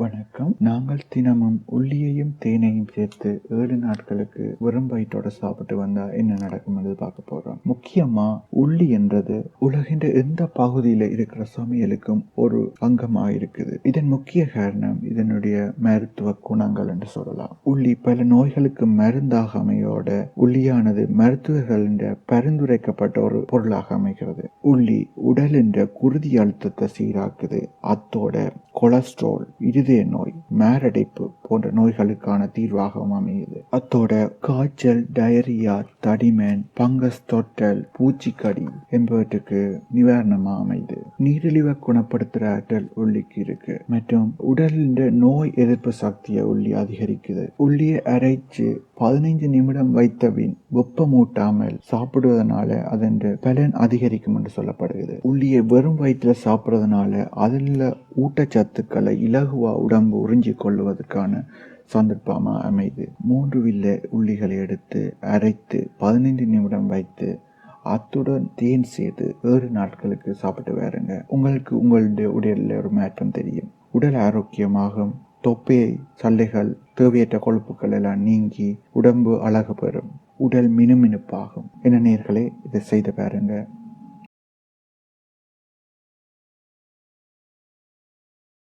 வணக்கம். நாங்கள் தினமும் உள்ளியையும் தேனையும் சேர்த்து ஏழு நாட்களுக்கு வெறும் வயிற்றோட சாப்பிட்டு வந்தா என்ன நடக்கும் என்று பார்க்க போறோம். முக்கியமா உள்ளி என்றது உலகின் எந்த பகுதியில இருக்கிற சமையலுக்கும் ஒரு அங்கமா இருக்குது. இதன் முக்கிய காரணம் இதனுடைய மருத்துவ குணங்கள் என்று சொல்லலாம். உள்ளி பல நோய்களுக்கு மருந்தாக அமையோட உள்ளியானது மருத்துவர்களின் பரிந்துரைக்கப்பட்ட ஒரு பொருளாக அமைகிறது. உள்ளி உடலின் குருதி அழுத்தத்தை சீராக்குது. அத்தோட கொலஸ்ட்ரால் இருதய நோய் மேரடைப்பு போன்ற நோய்களுக்கான தீர்வாகவும் அமையுது. அத்தோட காய்ச்சல் டயரியா தடிமன் பங்கஸ் தொட்டல் பூச்சிக்கடி என்பவற்றுக்கு நிவாரணமா அமையுது. நீரிழிவை குணப்படுத்துற ஆற்றல் உள்ளிக்கு இருக்கு. மற்றும் உடலின் நோய் எதிர்ப்பு சக்தியை உள்ளி அதிகரிக்குது. உள்ளியை அரைச்சு பதினைஞ்சு நிமிடம் வைத்த பின் வெப்பமூட்டாமல் சாப்பிடுவதனால அதன் பலன் அதிகரிக்கும் என்று சொல்லப்படுகிறது. உள்ளியை வெறும் வயிற்றில் சாப்பிட்றதுனால அதில் ஊட்டச்சத்துக்களை இலகுவா உடம்பு உறிஞ்சி கொள்வதற்கான சந்தர்ப்பமா அமைது. மூன்று வில்ல உள்ளிகளை எடுத்து அரைத்து பதினைந்து நிமிடம் வைத்து அத்துடன் தேன் சேர்த்து ஏழு நாட்களுக்கு சாப்பிட்டு வேறுங்க உங்களுக்கு உங்களுடைய உடலில் ஒரு மாற்றம் தெரியும். உடல் ஆரோக்கியமாகும். தொப்பையை சல்லைகள் தேவையற்ற கொழுப்புகள் எல்லாம் நீங்கி உடம்பு அழகு பெறும். உடல் மினுமினுப்பாகும். என்ன நேர்களே இதை செய்து பாருங்க.